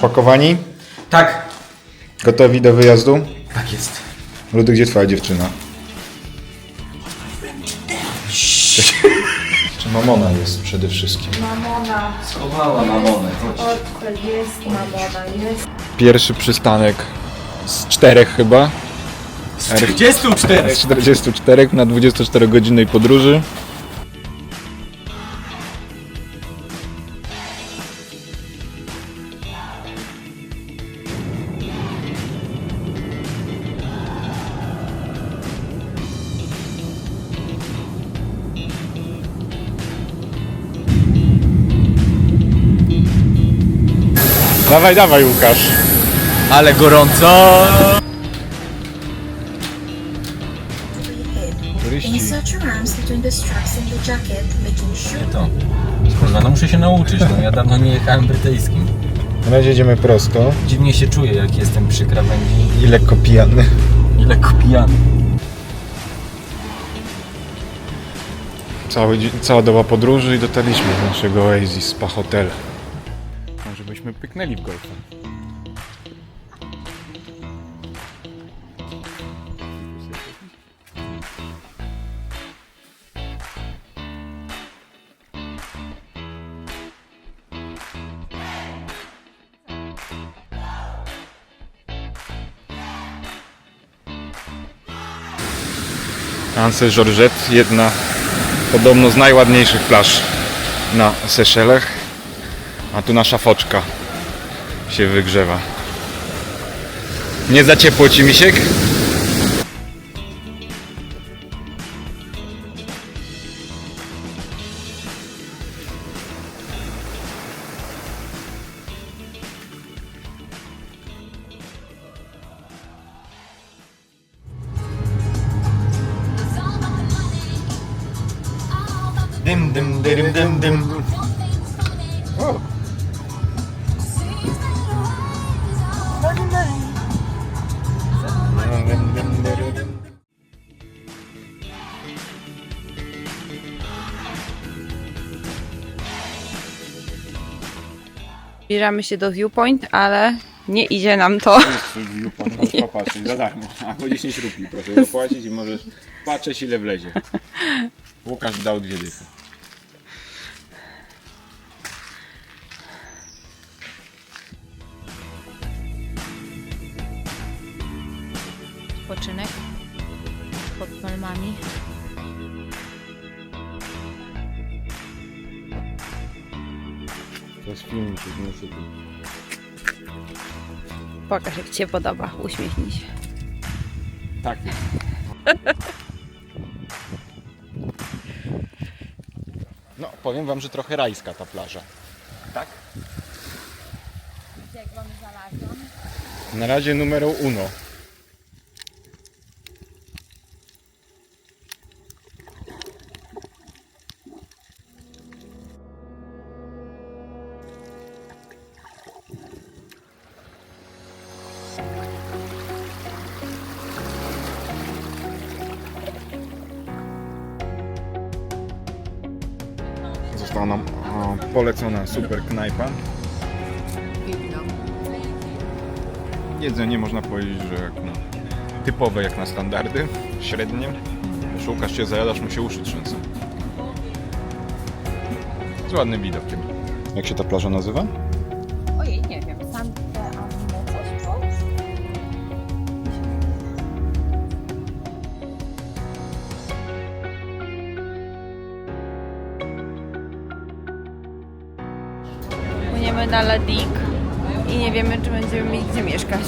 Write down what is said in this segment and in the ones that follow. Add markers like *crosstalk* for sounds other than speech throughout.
Spakowani? Tak. Gotowi do wyjazdu? Tak jest. Rudy, gdzie twoja dziewczyna? Czy mamona jest przede wszystkim? Mamona, Schowała mamonę. odkład jest, mamona jest. Pierwszy przystanek z czterech chyba. Z 34. Z 44 na 24-godzinnej podróży. Dawaj, dawaj Łukasz. Ale gorąco. Turyści. Insert your arms between the straps in the jacket, making sure To. Kurwa, no muszę się nauczyć, no ja dawno nie jechałem brytyjskim. Na razie jedziemy prosto Dziwnie się czuję, jak jestem przy krawędzi i lekko pijany. i lekko pijany. Cały, dzie- cała doba podróży i dotarliśmy do naszego Oasis Spa Hotel. Byśmy pyknęli w golfa. Anse Georgette, jedna podobno z najładniejszych plaż na Seszelach. A tu nasza foczka się wygrzewa. Nie za ciepło ci, Misiek? Dym, dym, dym, dym, dym. Zbliżamy się do viewpoint, ale nie idzie nam to. Możesz popatrzeć za darmo. Albo 10 rupii proszę zapłacić i możesz patrzeć ile wlezie. Łukasz dał dwie dychy. Spoczynek pod palmami. To jest film, który muszę tu. Pokaż jak Ci się podoba, uśmiechnij się. Tak. No, powiem wam, że trochę rajska ta plaża. Tak? Na razie numero uno. Polecona super knajpa. Jedzenie można powiedzieć, że jak na, typowe jak na standardy, średnie. Szukasz się, zajadasz mu się uszy trzęsą. Z ładnym widokiem. Jak się ta plaża nazywa? Na Ladik i nie wiemy, czy będziemy mieć gdzie mieszkać.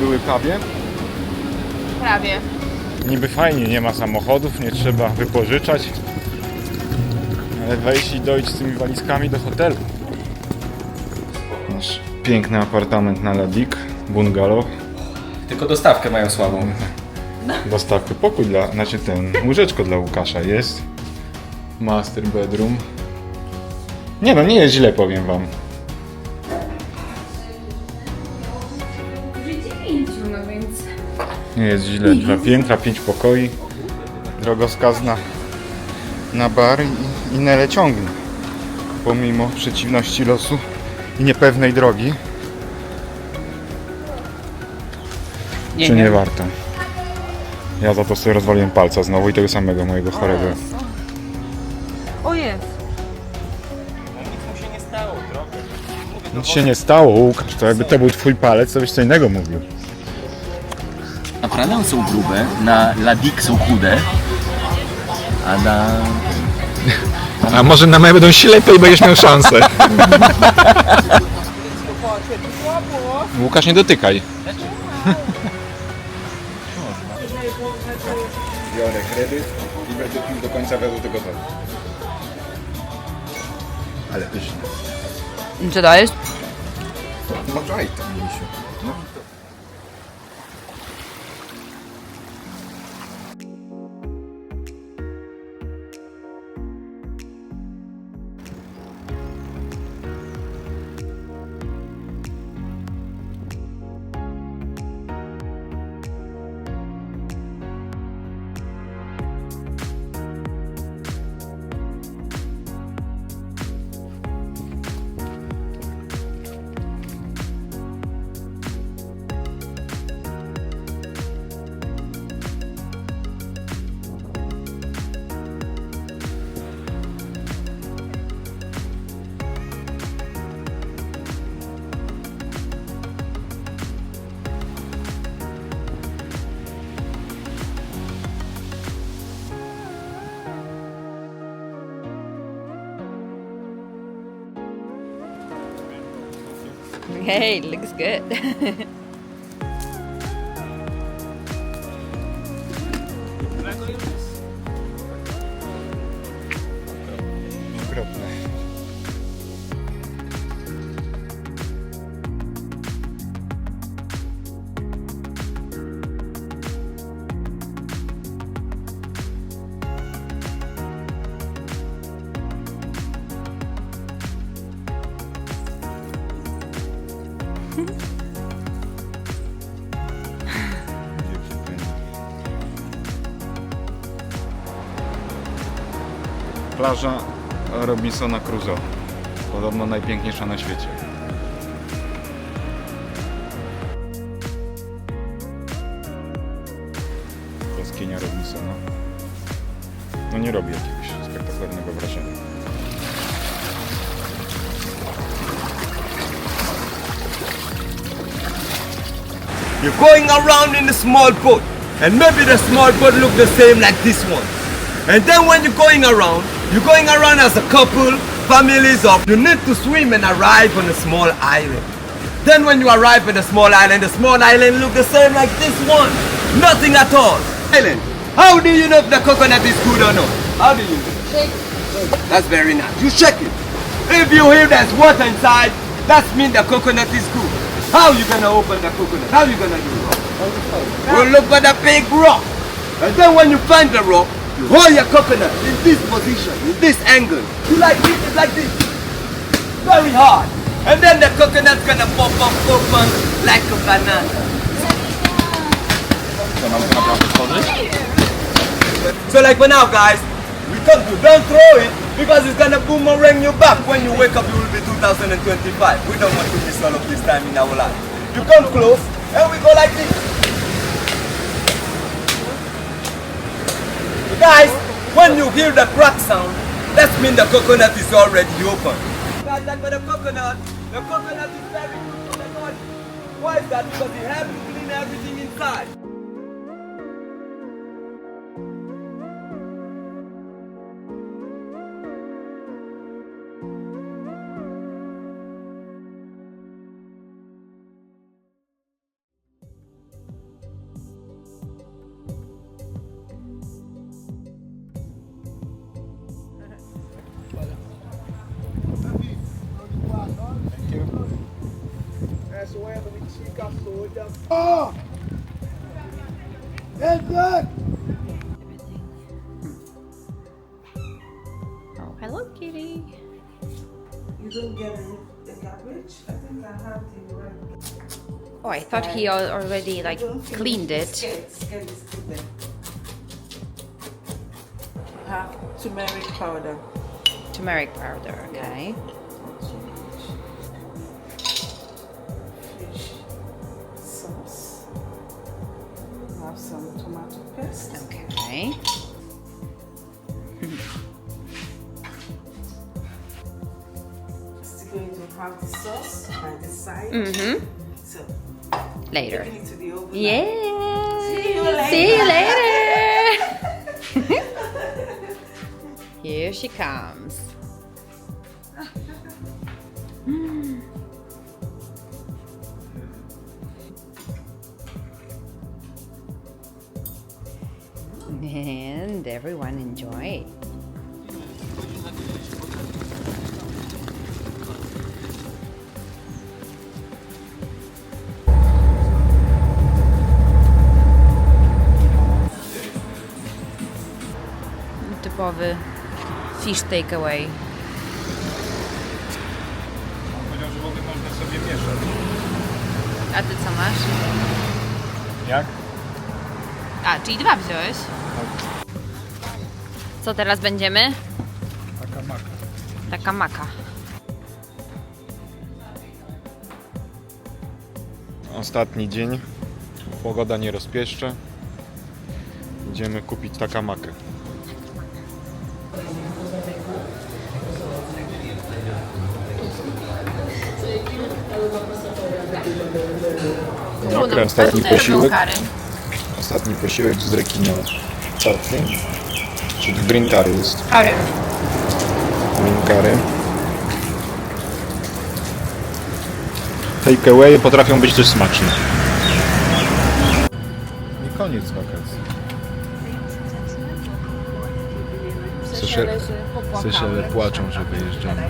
Były prawie. Prawie. Niby fajnie, nie ma samochodów, nie trzeba wypożyczać. Ale wejść i dojść z tymi walizkami do hotelu. Nasz piękny apartament na Ladik, bungalow. Tylko dostawkę mają słabą. Dostawkę pokój dla, znaczy ten, łóżeczko dla Łukasza jest. Master bedroom. Nie no, nie jest źle, powiem wam. no więc... Nie jest źle. Dwa piętra, pięć pokoi. Drogowskazna na bar i, i Nele ciągnie. Pomimo przeciwności losu i niepewnej drogi. Czy nie warto? Ja za to sobie rozwaliłem palca znowu i tego samego mojego chorego. O jest. Nic się nie stało, Łukasz. To jakby to był twój palec, to byś co innego mówił. Na Pranę są grube, na Ladik są chude, a na... A może na moje będą ślepe i będziesz miał szansę. *laughs* Łukasz, nie dotykaj. Biorę kredyt i będę pił do końca wiazu tego toru. Ale pyszne. Co to jest? No daj to, misiu. Hey, looks good. *laughs* Plaża Robinsona Crusoe. Podobno najpiękniejsza na świecie. Jaskinia Robinsona. No nie robi jakiegoś spektakularnego wrażenia. You're going around in a small boat, and maybe the small boat look the same like this one. And then when you're going around, you're going around as a couple, families of. You need to swim and arrive on a small island. Then when you arrive at a small island, the small island look the same like this one. Nothing at all. Island. How do you know if the coconut is good or not? How do you know? Shake. That's very nice. You shake it. If you hear there's water inside, that means the coconut is good. How you gonna open the coconut? How you gonna do it? We'll look for the big rock. And then when you find the rock, you hold your coconut in this position, in this angle. You like this, it's like this. Very hard. And then the coconut's gonna pop up open like a banana. So like for now guys, we come to don't throw it because it's gonna boomerang you back. When you wake up you will be 2025. We don't want to miss all of this time in our life. You come close and we go like this. Guys, when you hear the crack sound, that means the coconut is already open. Guys, like for the coconut, the coconut is very good oh for the body. Why is that? Because it helps to clean everything inside. Oh hello, kitty. You don't get the garbage? I think I have the right. Oh, I thought he al- already like cleaned it. Scared, scared is good then. have turmeric powder. Turmeric powder, okay. Sauce by the side. Mm-hmm. So Later. to the oven. Yeah. See you later. See you later. *laughs* Here she comes. And everyone enjoy. Typowy fish takeaway. Powiedział, że wody można sobie mieszać. A ty co masz? Jak? A, czyli dwa wziąłeś? Co teraz będziemy? Taka maka. Taka maka. Ostatni dzień. Pogoda nie rozpieszcza. Idziemy kupić takamakę. Okre, ostatni posiłek. Ostatni posiłek z rekinia czarny. Czyli green curry jest. Kary. Green curry. Takeaway potrafią być też smaczne. I koniec wakacji. Seychelle, Seychelle płaczą, że wyjeżdżamy.